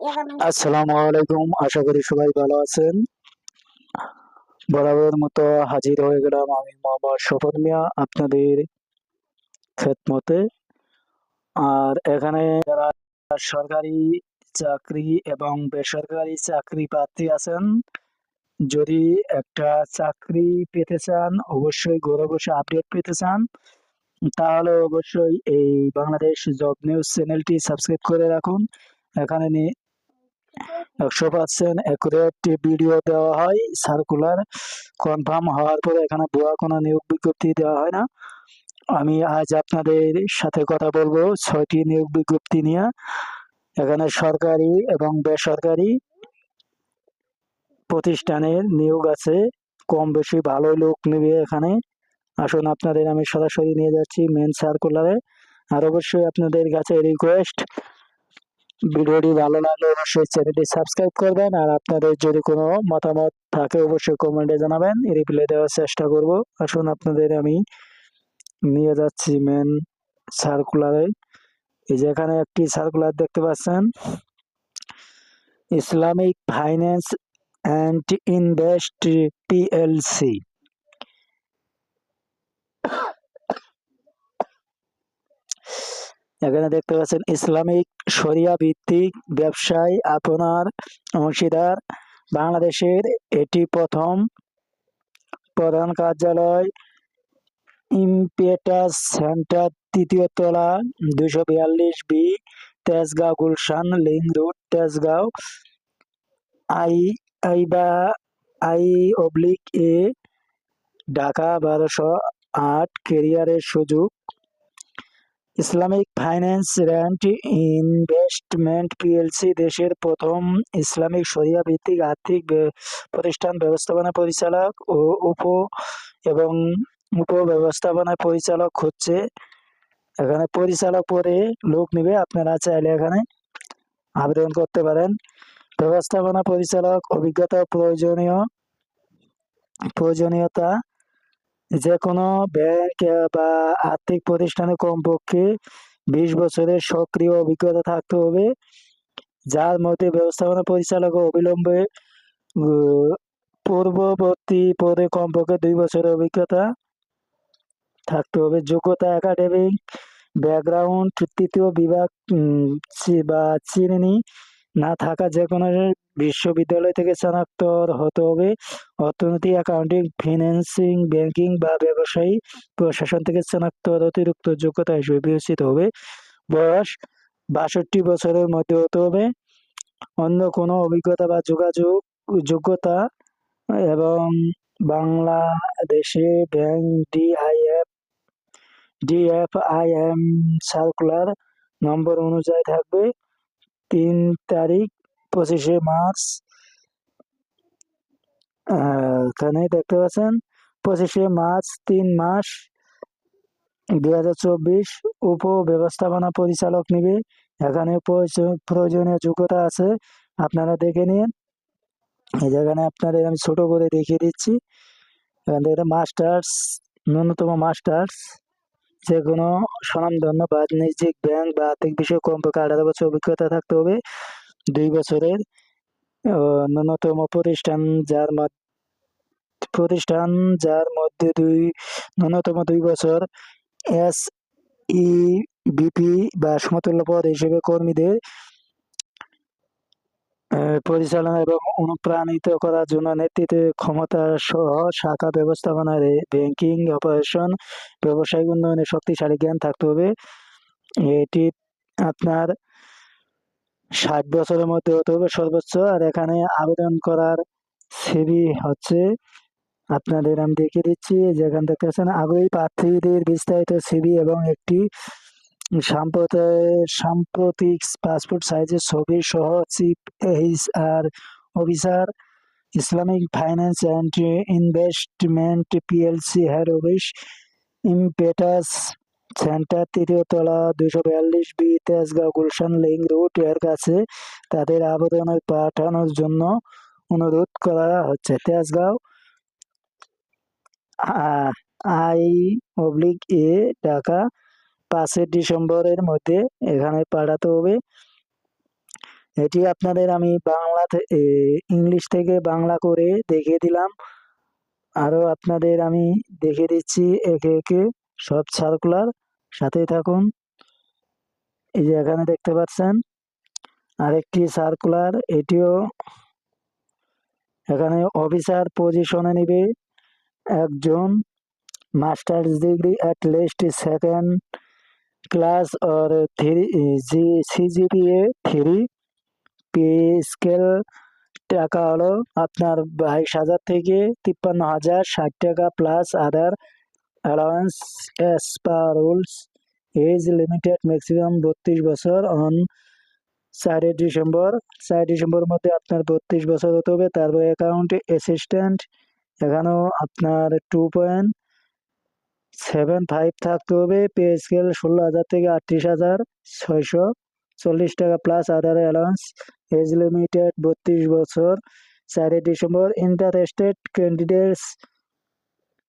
আসসালামু আলাইকুম আশা করি সবাই ভালো আছেন। মতো হাজির হয়ে গেলাম আমি মোহাম্মদ মিয়া, আপনাদের আর এখানে যারা সরকারি চাকরি এবং বেসরকারি চাকরি প্রার্থী আছেন, যদি একটা চাকরি পেতে চান, অবশ্যই ঘরে বসে আপডেট পেতে চান, তাহলে অবশ্যই এই বাংলাদেশ জব নিউজ চ্যানেলটি সাবস্ক্রাইব করে রাখুন। এখানে একশো পার্সেন্ট অ্যাকুরেট ভিডিও দেওয়া হয় সার্কুলার কনফার্ম হওয়ার পরে এখানে ভুয়া কোনো নিয়োগ বিজ্ঞপ্তি দেওয়া হয় না। আমি আজ আপনাদের সাথে কথা বলব ছয়টি নিয়োগ বিজ্ঞপ্তি নিয়ে। এখানে সরকারি এবং বেসরকারি প্রতিষ্ঠানের নিয়োগ আছে, কম বেশি ভালোই লোক নেবে এখানে। আসুন আপনাদের আমি সরাসরি নিয়ে যাচ্ছি মেন সার্কুলারে আর অবশ্যই আপনাদের কাছে রিকোয়েস্ট ভিডিওটি ভালো লাগলে অবশ্যই চ্যানেলটি সাবস্ক্রাইব করবেন আর আপনাদের যদি কোনো মতামত থাকে অবশ্যই কমেন্টে জানাবেন। রিপ্লাই দেওয়ার চেষ্টা করব। আসুন আপনাদের আমি নিয়ে যাচ্ছি মেন সার্কুলারে এই যে এখানে একটি সার্কুলার দেখতে পাচ্ছেন। Islamic finance and invest PLC এখানে দেখতে পাচ্ছেন ইসলামিক শরিয়া ভিত্তিক ব্যবসায় আপনার অংশীদার। বাংলাদেশের এটি প্রথম প্রধান কার্যালয় ইমপেটাস সেন্টার, তৃতীয় তলা দুশো বিয়াল্লিশ B, Tejgaon Gulshan link road Tejgaon. I, আইবা, আই অবলিক এ, ঢাকা বারোশো আট কেরিয়ারের সুযোগ। Islamic finance and investment PLC দেশের প্রথম ইসলামিক শরিয়া ভিত্তিক আর্থিক প্রতিষ্ঠান ব্যবস্থাপনা পরিচালক ও উপ এবং উপ ব্যবস্থাপনা পরিচালক হচ্ছে। এখানে পরিচালক পরে লোক নিবে, আপনারা চাইলে এখানে আবেদন করতে পারেন। ব্যবস্থাপনা পরিচালক, অভিজ্ঞতা প্রয়োজনীয়, প্রয়োজনীয়তা যে কোনো ব্যাংক বা আর্থিক প্রতিষ্ঠানে কমপক্ষে বিশ বছরের সক্রিয় অভিজ্ঞতা থাকতে হবে, যার মধ্যে ব্যবস্থাপনা পরিচালক অবিলম্বে পূর্ববর্তী পদে কমপক্ষে দুই বছরের অভিজ্ঞতা থাকতে হবে। যোগ্যতা একাডেমিক ব্যাকগ্রাউন্ড, তৃতীয় বিভাগ বা শ্রেণি না থাকা যে কোনো বিশ্ববিদ্যালয় থেকে স্নাতক হতে হবে। অর্থনীতি অ্যাকাউন্টিং ফিন্যান্সিং ব্যাংকিং বা ব্যবসায়ী প্রশাসন থেকে স্নাতক অতিরিক্ত যোগ্যতা হিসেবে বিবেচিত হবে। বয়স বাষট্টি বছরের মধ্যে হতে হবে। অন্য কোনো অভিজ্ঞতা বা যোগাযোগ, যোগ্যতা এবং বাংলাদেশে bank, DIF, DFIM circular number অনুযায়ী থাকবে। তিন তারিখ, পঁচিশে মার্চ। এখানে দেখতে পাচ্ছেন, পঁচিশে মার্চ, তিন মাস, দুই হাজার চব্বিশ। উপ ব্যবস্থাপনা পরিচালক নিবে। এখানে প্রয়োজ- প্রয়োজনীয় যোগ্যতা আছে, আপনারা দেখে নিন। এই যেখানে আপনাদের আমি ছোট করে দেখিয়ে দিচ্ছি। এখান থেকে মাস্টার্স, ন্যূনতম মাস্টার্স। যে কোনো স্বনামধন্য বাণিজ্যিক ব্যাংক বা আর্থিক বিষয়ে কমপক্ষে আঠারো বছর অভিজ্ঞতা থাকতে হবে। দুই বছরের ন্যূনতম প্রতিষ্ঠান যার প্রতিষ্ঠান যার মধ্যে দুই, ন্যূনতম দুই বছর এস ই বিপি বা সমতুল্য পদ হিসেবে কর্মীদের পরিচালনা এবং অনুপ্রাণিত করার জন্য নেতৃত্ব ক্ষমতা সহ শাখা ব্যবস্থাপনার ব্যাংকিং অপারেশন ব্যবসায়িক উন্নয়নে শক্তিশালী জ্ঞান থাকতে হবে। এটি আপনার ষাট বছরের মধ্যে হতে হবে সর্বোচ্চ, আর এখানে আবেদন করার সিবি হচ্ছে, আপনাদের আমি দেখিয়ে দিচ্ছি, যেখান দেখতে পাচ্ছেন, আগ্রহী প্রার্থীদের বিস্তারিত সিবি এবং একটি সাম্প্রতিক পাসপোর্ট সাইজের ছবি সহ chief H R officer Islamic finance and investment PLC head office impetus center তৃতীয় তলা দুইশো বিয়াল্লিশ B Tejgaon Gulshan link route এর কাছে তাদের আবেদন পাঠানোর জন্য অনুরোধ করা হচ্ছে। Tejgaon I oblique A Dhaka পাঁচই ডিসেম্বরের মধ্যে এখানে পাঠাতে হবে। এটি আপনাদের আমি বাংলা ইংলিশ থেকে বাংলা করে দেখিয়ে দিলাম। আরও আপনাদের আমি দেখিয়ে দিচ্ছি একে একে সব সার্কুলার সাথেই থাকুন। এই যে এখানে দেখতে পাচ্ছেন, আরেকটি সার্কুলার এটিও এখানে অফিসার পজিশনে নিবে। একজন masters degree at least second class or three G CGPA three pay scale টাকা হলো আপনার বাইশ হাজার থেকে তিপ্পান্ন হাজার ষাট টাকা plus other allowance as per rules age limited maximum বত্রিশ বছর অন চারই ডিসেম্বর। চার ডিসেম্বরের মধ্যে আপনার বত্রিশ বছর হতে হবে। তারপরে অ্যাকাউন্ট অ্যাসিস্ট্যান্ট এখানেও আপনার টু পয়েন্ট সেভেন ফাইভ থাকতে হবে। পে স্কেল ষোলো হাজার থেকে আটত্রিশ হাজার ছয়শো চল্লিশ টাকা plus other allowance age limited বত্রিশ বছর। চারই ডিসেম্বর ইন্টারেস্টেড ক্যান্ডিডেটস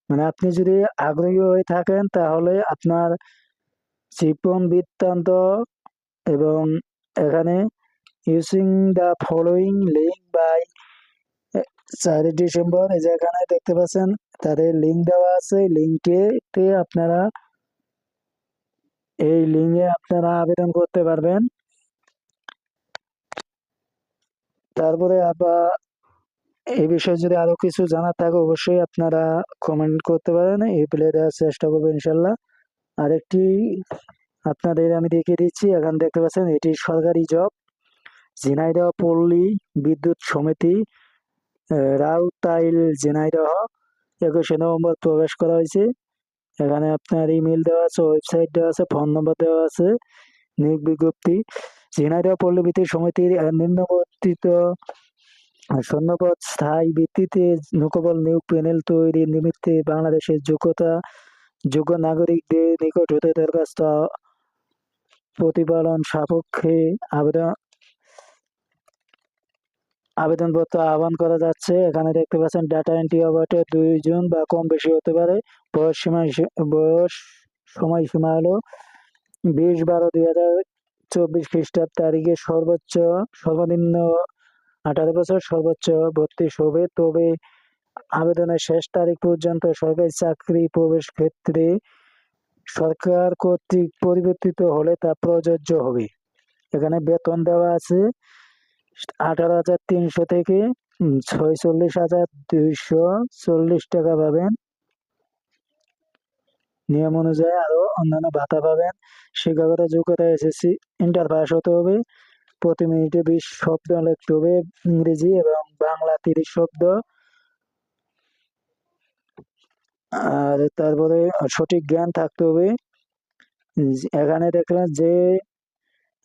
মানে আপনি যদি আগ্রহী হয়ে থাকেন তাহলে আপনার জীবন বৃত্তান্ত এবং এখানে using the following link by চারই ডিসেম্বর এই যে এখানে দেখতে পাচ্ছেন, তাদের লিঙ্ক দেওয়া আছে। লিঙ্কটিতে আপনারা এই লিঙ্কে আপনারা আবেদন করতে পারবেন। তারপরে আবার এই বিষয়ে যদি আরও কিছু জানার থাকে, অবশ্যই আপনারা কমেন্ট করতে পারেন। এই প্লে দেওয়ার চেষ্টা করব ইনশাল্লাহ আরেকটি আপনাদের আমি দেখিয়ে দিচ্ছি। এখানে দেখতে পাচ্ছেন, এটি সরকারি জব ঝিনাইদহ পল্লী বিদ্যুৎ সমিতি। রাউতাইল ঝিনাইদহ একুশে নভেম্বর প্রবেশ করা হয়েছে। এখানে আপনার ইমেল দেওয়া আছে, ওয়েবসাইট দেওয়া আছে, ফোন নম্বর দেওয়া আছে। নিয়োগ বিজ্ঞপ্তি। ঝিনাইদহ পল্লী বিদ্যুৎ সমিতির নিম্নবর্তিত সৈন্যপদ স্থায়ী ভিত্তিতে লোকবল নিয়োগ প্যানেল তৈরির নিমিত্তে বাংলাদেশের যোগ্যতা, যোগ্য নাগরিকদের নিকট হতে দরখাস্ত প্রতিপালন সাপেক্ষে আবেদন আবেদনপত্র আহ্বান করা যাচ্ছে। এখানে দেখতে পাচ্ছেন ডাটা এন্ট্রি অপারেটর দুইজন বা কম বেশি হতে পারে। বয়স সীমা বয়স সময়সীমা হলো বিশ বারো দুই হাজার চব্বিশ খ্রিস্টাব্দ তারিখে সর্বোচ্চ, সর্বনিম্ন আঠারো বছর, সর্বোচ্চ বত্রিশ হবে। তবে আবেদনের শেষ তারিখ পর্যন্ত সরকারি চাকরি প্রবেশ ক্ষেত্রে সরকার কর্তৃক পরিবর্তিত হলে তা প্রযোজ্য হবে। এখানে বেতন দেওয়া আছে। আঠারো হাজার তিনশো থেকে ছয়চল্লিশ হাজার দুইশো চল্লিশ টাকা পাবেন। নিয়ম অনুযায়ী আরও অন্যান্য ভাতা পাবেন। শিক্ষাগত যোগ্যতা এসএসসি, ইন্টার পাস হতে হবে। প্রতি মিনিটে বিশ শব্দ লিখতে হবে ইংরেজি এবং বাংলা তিরিশ শব্দ। আর তারপরে সঠিক জ্ঞান থাকতে হবে। এখানে দেখলেন যে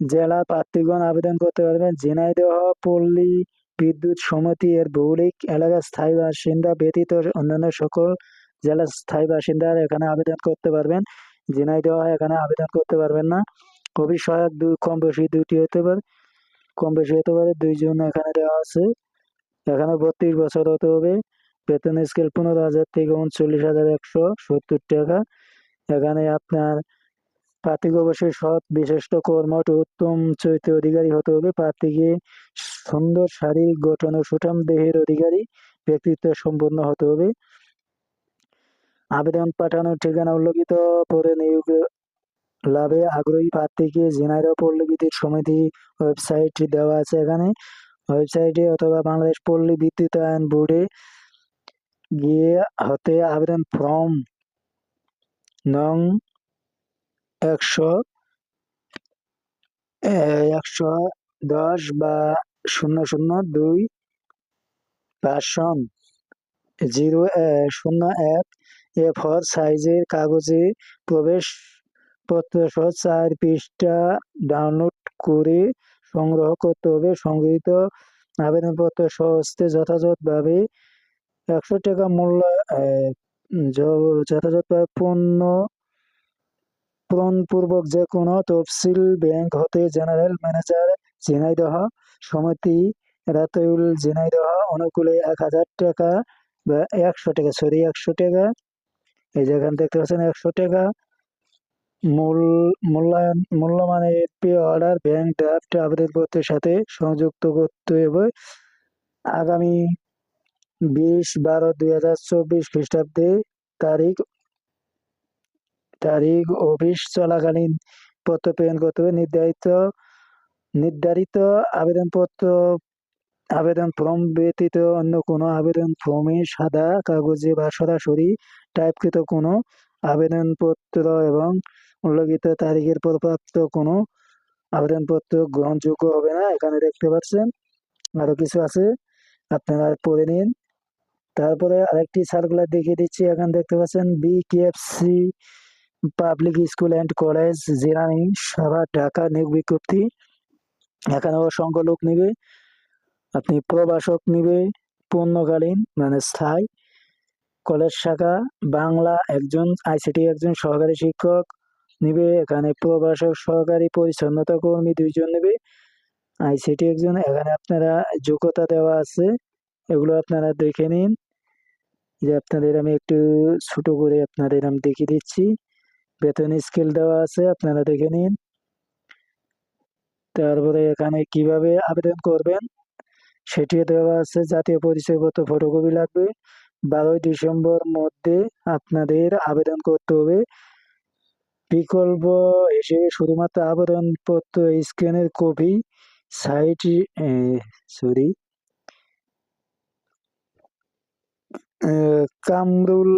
জেলা প্রার্থীগণ আবেদন করতে পারবেন। ঝিনাইদহ পল্লী বিদ্যুৎ সমিতি এর ভৌগোলিক এলাকার স্থায়ী বাসিন্দা ব্যতীত অন্যান্য সকল জেলার স্থায়ী বাসিন্দারা এখানে আবেদন করতে পারবেন। ঝিনাইদহ এখানে আবেদন করতে পারবেন না। কবি সহায়ক দুই কম বেশি দুইটি হতে পারে, কম বেশি হতে পারে, দুইজন এখানে দেওয়া আছে। এখানে বত্রিশ বছর হতে হবে। বেতন স্কেল পনেরো হাজার থেকে উনচল্লিশ হাজার একশো সত্তর টাকা। এখানে আপনার প্রার্থীক অবশ্যই সৎ, বিশিষ্ট কর্মঠ উত্তম চরিত্র অধিকারী হতে হবে। প্রার্থীকে সুন্দর শারীরিক গঠন ও সুঠাম দেহের অধিকারী ব্যক্তিত্ব সম্পন্ন হতে হবে। আবেদন পাঠানোর ঠিকানা উল্লেখিত পরে নিয়োগ লাভে আগ্রহী প্রার্থীকে ঝিনাইদহ পল্লী বিদ্যুৎ সমিতি ওয়েবসাইট দেওয়া আছে এখানে। ওয়েবসাইটে অথবা বাংলাদেশ পল্লী বিদ্যুতায়ন বোর্ডে গিয়ে হতে আবেদন ফর্ম নং একশো একশো দশ বা শূন্য শূন্য দুই ভার্সন জিরো শূন্য এক, এ, ফর সাইজের কাগজে প্রবেশ পত্র সহ চার পৃষ্ঠা ডাউনলোড করে সংগ্রহ করতে হবে। সংগৃহীত আবেদনপত্র সহস্তে যথাযথভাবে একশো টাকা মূল্য যথাযথভাবে পণ্য পূরণপূর্বক যে কোনো তফসিল ব্যাংক হতে জেনারেল ম্যানেজার ঝিনাইদহ সমিতি রাতউল ঝিনাইদহ অনুকূলে এক হাজার টাকা বা একশো টাকা, সরি, একশো টাকা। এই যে এখানে দেখতে পাচ্ছেন একশো টাকা। মূল, মূল্যায়ন, মূল্যমানের পে অর্ডার ব্যাংক ড্রাফট আবেদনপত্রের সাথে সংযুক্ত করতে হবে। আগামী বিশ বারো দুই হাজার চব্বিশ খ্রিস্টাব্দে তারিখ তারিখ অফিস চলাকালীন পত্র প্রেরণ করতে হবে। নির্ধারিত নির্ধারিত আবেদনপত্র, আবেদন ফর্ম ব্যতীত অন্য কোনো আবেদন ফর্মে সাদা কাগজে বা সরাসরি টাইপকৃত কোনো আবেদনপত্র এবং উল্লেখিত তারিখের পর প্রাপ্ত কোনো আবেদনপত্র গ্রহণযোগ্য হবে না। এখানে দেখতে পাচ্ছেন আরও কিছু আছে, আপনারা পড়ে নিন। তারপরে আরেকটি সার্কুলার দেখিয়ে দিচ্ছি। এখানে দেখতে পাচ্ছেন BKFC public school and college Jirani Savar Dhaka নিয়োগ বিজ্ঞপ্তি এখানে অসংখ্য লোক নিবে। আপনি প্রভাষক নিবে, পূর্ণকালীন মানে স্থায়ী। কলেজ শাখা, বাংলা একজন, আইসিটি একজন সহকারী শিক্ষক নিবে। এখানে প্রভাষক, সহকারী, পরিচ্ছন্নতা কর্মী দুইজন নেবে। আইসিটি একজন, এখানে আপনারা যোগ্যতা দেওয়া আছে। এগুলো আপনারা দেখে নিন। যে আপনাদের আমি একটু ছোট করে আপনাদের আমি দেখিয়ে দিচ্ছি। বেতন স্কেল দেওয়া আছে, আপনারা দেখে নিন। তারপরে এখানে কীভাবে আবেদন করবেন, সেটিও দেওয়া আছে, জাতীয় পরিচয়পত্র ফটোকপি লাগবে। বারোই ডিসেম্বর মধ্যে আপনাদের আবেদন করতে হবে। বিকল্প হিসেবে শুধুমাত্র আবেদনপত্র স্ক্যানের copy site sorry Kamrul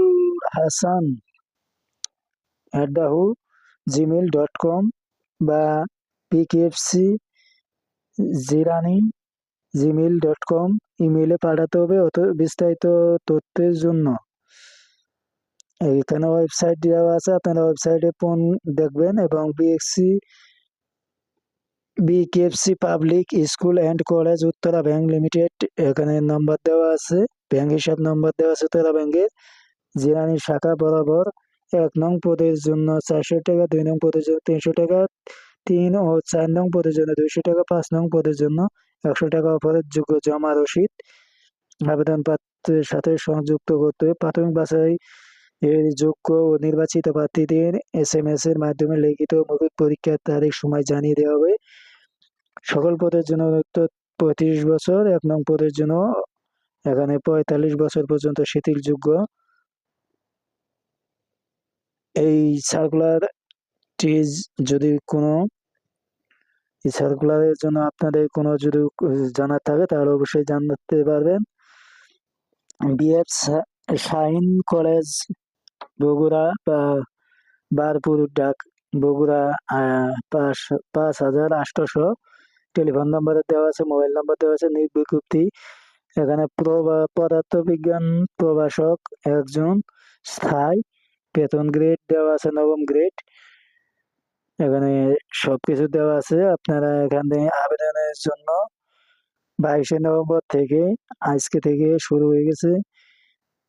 Hasan at the who Gmail dot com বা PKFC, Jirani Gmail dot com ইমেলে পাঠাতে হবে অত বিস্তারিত তথ্যের জন্য। এখানে ওয়েবসাইট দেওয়া আছে, আপনারা ওয়েবসাইটে ফোন দেখবেন এবং BSC BKFC public school and college Uttara bank limited, এখানে নাম্বার দেওয়া আছে, ব্যাংক হিসাব নাম্বার দেওয়া আছে উত্তরা ব্যাংকের, জিরানি শাখা বরাবর। এক নং পদের জন্য চারশো টাকা, দুই নং পদের জন্য তিনশো টাকা, তিন ও চার নং পদের জন্য দুইশো টাকা, পাঁচ নং পদের জন্য একশো টাকা অপরের যোগ্য জমা রসিদ আবেদন পত্রের সাথে সংযুক্ত করতে প্রাথমিক বাছাই এর যোগ্য ও নির্বাচিত প্রার্থীদের এস এম এস এর মাধ্যমে লিখিত মৌখিক পরীক্ষার তারিখ, সময় জানিয়ে দেওয়া হবে। সকল পদের জন্য পঁয়ত্রিশ বছর, এক নং পদের জন্য এখানে পঁয়তাল্লিশ বছর পর্যন্ত শিথিলযোগ্য। এই সার্কুলার সার্কুলারটি যদি কোনো এই সার্কুলারের জন্য আপনাদের কোনো যদি জানার থাকে, তাহলে অবশ্যই জানাতে পারবেন। বিএফ শাহিন কলেজ, বগুড়া বা বারপুর ডাক, বগুড়া পাঁচ পাঁচ হাজার আটশোশো টেলিফোন নাম্বার দেওয়া আছে, মোবাইল নাম্বার দেওয়া আছে বিজ্ঞপ্তি। এখানে পদার্থ বিজ্ঞান প্রভাষক একজন স্থায়ী বেতন গ্রেড দেওয়া আছে, নবম গ্রেড এখানে সবকিছু দেওয়া আছে। আপনারা এখানে আবেদনের জন্য বাইশে নভেম্বর থেকে আজকে থেকে শুরু হয়ে গেছে।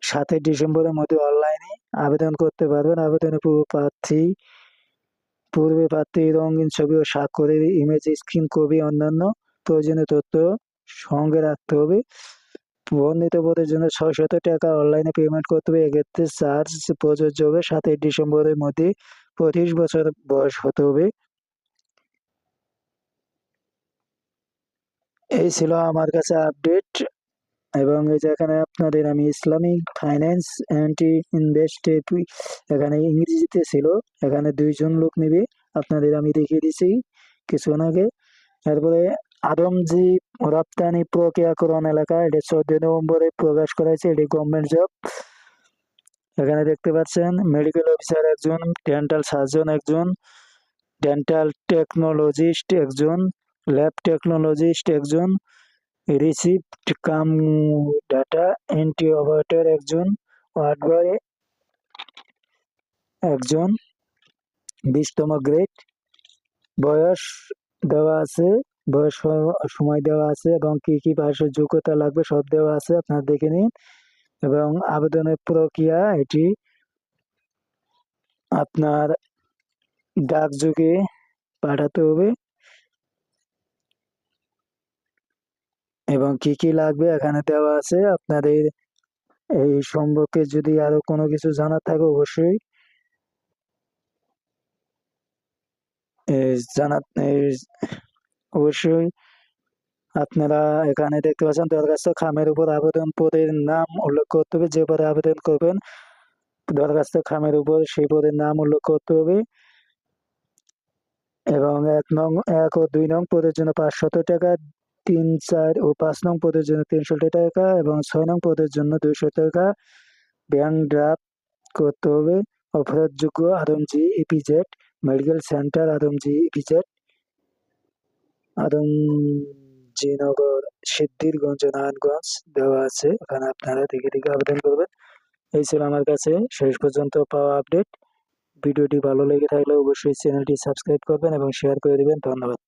সাতই ডিসেম্বরের মধ্যে অনলাইনে আবেদন করতে পারবেন। আবেদনের পূর্ব প্রার্থী, পূর্বে প্রার্থী, রঙিন ছবি ও স্বাক্ষরের ইমেজ স্ক্রিন কপি অন্যান্য প্রয়োজনীয় তথ্য সঙ্গে রাখতে হবে। বর্ণিত পদের জন্য ছয়শত টাকা অনলাইনে পেমেন্ট করতে হবে। এক্ষেত্রে চার্জ প্রযোজ্য হবে সাতই ডিসেম্বরের মধ্যে পঁচিশ বছর বয়স হতে হবে। এই ছিল আমার কাছে আপডেট এবং এই যে আপনাদের আমি ইসলামিক ফাইন্যান্স অ্যান্ড ইনভেস্ট এখানে ইংরেজিতে ছিল। এখানে দুইজন লোক নিবে। আপনাদের আমি দেখিয়ে দিছি কিছুক্ষণ আগে। তারপরে আদমজি রপ্তানি প্রক্রিয়াকরণ এলাকা এটি চোদ্দ নভেম্বরে প্রকাশ করা হয়েছে এটি গভর্নমেন্ট জব এখানে দেখতে পাচ্ছেন মেডিকেল অফিসার একজন ডেন্টাল সার্জন একজন ডেন্টাল টেকনোলজিস্ট একজন ল্যাব টেকনোলজিস্ট একজন receipt cum data entry operator একজন ওয়ার্ড বয় একজন, বিশতম গ্রেড বয়স দেওয়া আছে বয়স সময় দেওয়া আছে এবং কি কি পাশের যোগ্যতা লাগবে সব দেওয়া আছে আপনারা দেখে নিন। এবং আবেদনের প্রক্রিয়া এটি আপনার ডাকযোগে পাঠাতে হবে। এবং কি কি লাগবে এখানে দেওয়া আছে আপনাদের এই সম্পর্কে যদি আরও কোনো কিছু জানার থাকে অবশ্যই এ, জানা এ, অবশ্যই। আপনারা এখানে দেখতে পাচ্ছেন দরখাস্ত খামের উপর আবেদন পদের নাম উল্লেখ করতে হবে। যে পদে আবেদন করবেন, দরখাস্ত খামের উপর সেই পদের নাম উল্লেখ করতে হবে। এবং এক নং, এক ও দুই নং পদের জন্য পাঁচশত টাকা, তিন, চার ও পাঁচ নং পদের জন্য তিনশো টাকা এবং ছয় নং পদের জন্য দুইশো টাকা ব্যাংক ড্রাফট করতে হবে। অপরাধযোগ্য Adamjee EPZ medical center Adamjee EPZ Adamjeenagar Siddhirganj Narayanganj দেওয়া আছে। ওখানে আপনারা দেখে দেখে আবেদন করবেন। এই ছিল আমার কাছে। শেষ পর্যন্ত পাওয়া আপডেট। ভিডিওটি ভালো লেগে থাকলে অবশ্যই চ্যানেলটি সাবস্ক্রাইব করবেন এবং শেয়ার করে দেবেন। ধন্যবাদ।